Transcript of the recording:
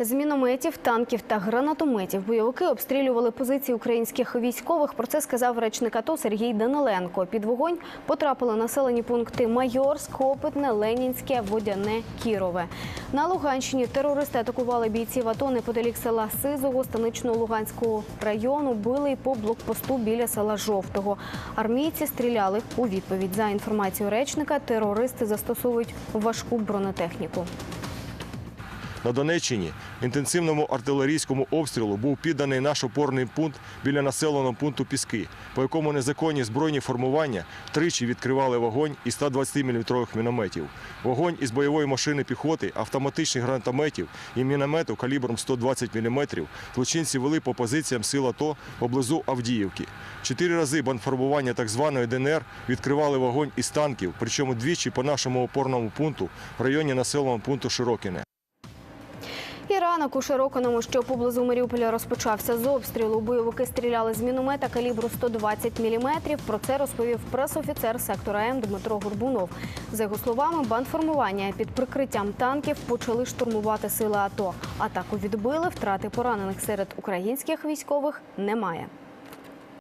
З мінометів, танків та гранатометів бойовики обстрілювали позиції українських військових. Про це сказав речник АТО Сергій Даниленко. Під вогонь потрапили населені пункти Майорськ, Опитне, Ленінське, Водяне, Кірове. На Луганщині терористи атакували бійців АТО неподалік села Сизого, станичного Луганського району. Били й по блокпосту біля села Жовтого. Армійці стріляли у відповідь. За інформацією речника, терористи застосовують важку бронетехніку. На Донеччині інтенсивному артилерійському обстрілу був підданий наш опорний пункт біля населеного пункту Піски, по якому незаконні збройні формування тричі відкривали вогонь із 120-мм мінометів. Вогонь із бойової машини піхоти, автоматичних гранатометів і міномету калібром 120 мм злочинці вели по позиціям сил АТО поблизу Авдіївки. Чотири рази бандформування так званої ДНР відкривали вогонь із танків, причому двічі по нашому опорному пункту в районі населеного пункту Широкіне. І ранок у Широконому, що поблизу Маріуполя розпочався з обстрілу. Бойовики стріляли з міномета калібру 120 мм. Про це розповів пресофіцер сектора М Дмитро Горбунов. За його словами, бандформування під прикриттям танків почали штурмувати сили АТО. Атаку відбили, втрати поранених серед українських військових немає.